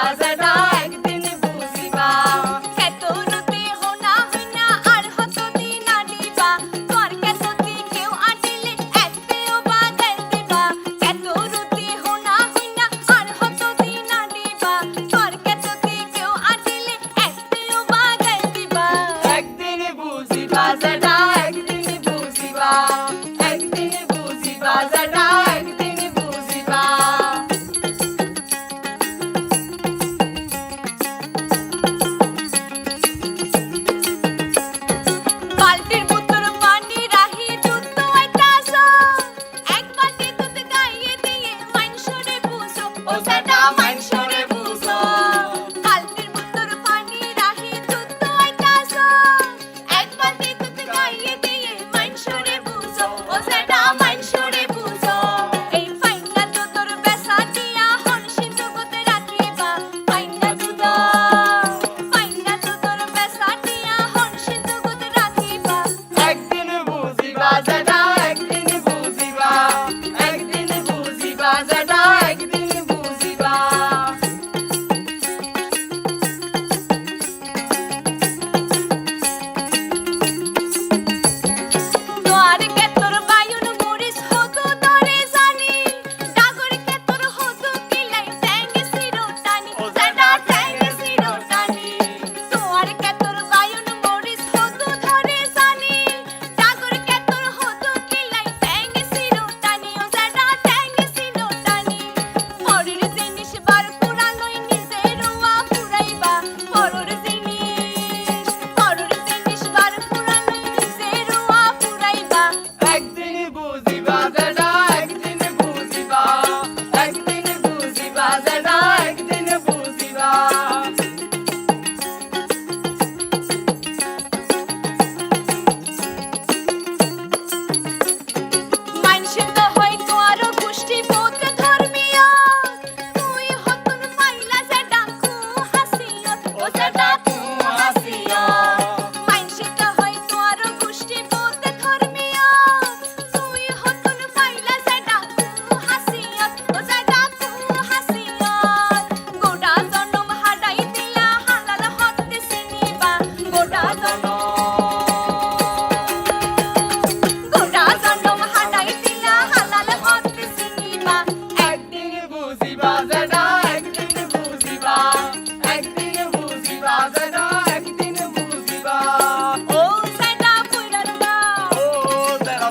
Plaza nos.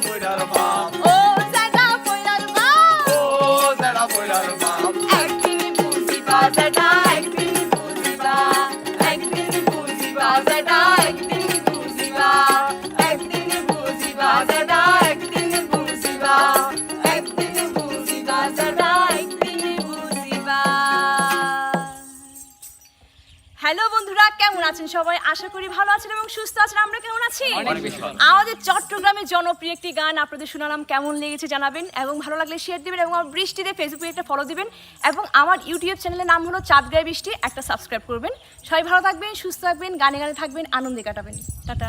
without a bomb. কেমন আছেন সবাই? আশা করি ভালো আছেন এবং সুস্থ আছেন। আমরা কেমন আছি? আমাদের চট্টগ্রামের জনপ্রিয় একটি গান আপনাদের শুনালাম। কেমন লেগেছে জানাবেন এবং ভালো লাগলে শেয়ার দিবেন এবং আমার বৃষ্টিতে ফেসবুকে একটা ফলো দিবেন এবং আমার ইউটিউব চ্যানেলের নাম হলো চাঁদগায় বৃষ্টি। একটা সাবস্ক্রাইব করবেন। সবাই ভালো থাকবেন সুস্থ থাকবেন গানে গানে থাকবেন আনন্দে কাটাবেন। টাটা।